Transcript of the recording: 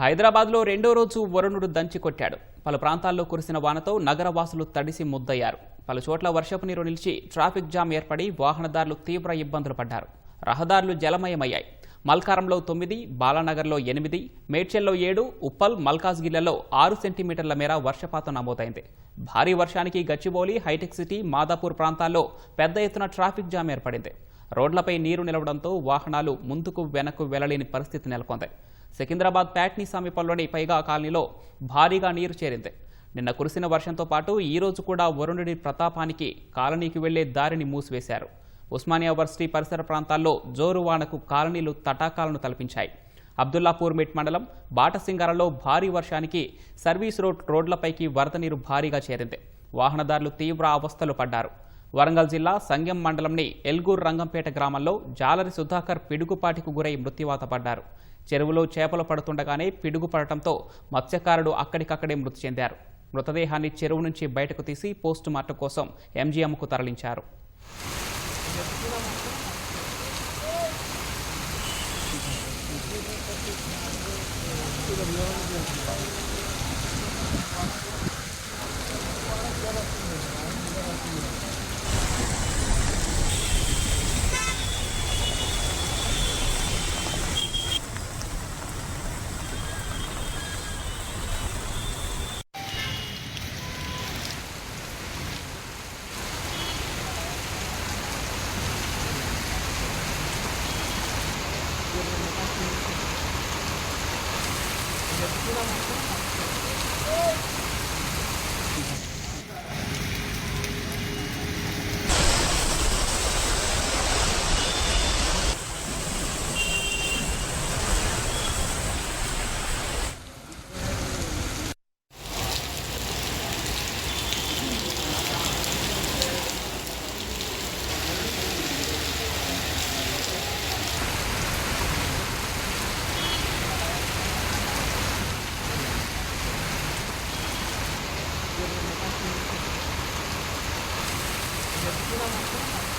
హైదరాబాద్లో రెండో రోజు వరుణుడు దంచి కొట్టాడు. పలు ప్రాంతాల్లో కురిసిన వానతో నగరవాసులు తడిసి ముద్దయ్యారు. పలు చోట్ల వర్షపు నీరు నిలిచి ట్రాఫిక్ జామ్ ఏర్పడి వాహనదారులు తీవ్ర ఇబ్బందులు పడ్డారు. రహదారులు జలమయమయ్యాయి. మల్కారంలో తొమ్మిది బాలానగర్లో ఎనిమిది మేడ్చల్లో ఏడు ఉప్పల్ మల్కాజ్గిల్లలో ఆరు సెంటీమీటర్ల మేర వర్షపాతం నమోదైంది. భారీ వర్షానికి గచ్చిబౌలి హైటెక్ సిటీ మాదాపూర్ ప్రాంతాల్లో పెద్ద ఎత్తున ట్రాఫిక్ జామ్ ఏర్పడింది. రోడ్లపై నీరు నిలవడంతో వాహనాలు ముందుకు వెనక్కు వెళ్ళలేని పరిస్థితి నెలకొంది. సికింద్రాబాద్ ప్యాట్నీ సమీపంలోని పైగా కాలనీలో భారీగా నీరు చేరింది. నిన్న కురిసిన వర్షంతో పాటు ఈరోజు కూడా వరుణుడి ప్రతాపానికి కాలనీకి వెళ్ళే దారిని మూసివేశారు. ఉస్మానియా వర్సిటీ పరిసర ప్రాంతాల్లో జోరు వానకు కాలనీలు తటాకాలను తలపించాయి. అబ్దుల్లాపూర్ మిట్ మండలం బాటసింగారలో భారీ వర్షానికి సర్వీస్ రోడ్ రోడ్లపైకి వరద నీరు భారీగా చేరింది. వాహనదారులు తీవ్ర అవస్థలు పడ్డారు. వరంగల్ జిల్లా సంగెం మండలంని ఎల్గూర్ రంగంపేట గ్రామంలో జాలరి సుధాకర్ పిడుగుపాటికి గురై మృత్యువాత పడ్డారు. చెరువులో చేపలు పడుతుండగానే పిడుగు పడటంతో మత్స్యకారుడు అక్కడికక్కడే మృతి చెందారు. మృతదేహాన్ని చెరువు నుంచి బయటకు తీసి పోస్టు మార్టం కోసం ఎంజీఎంకు తరలించారు. 네. 여기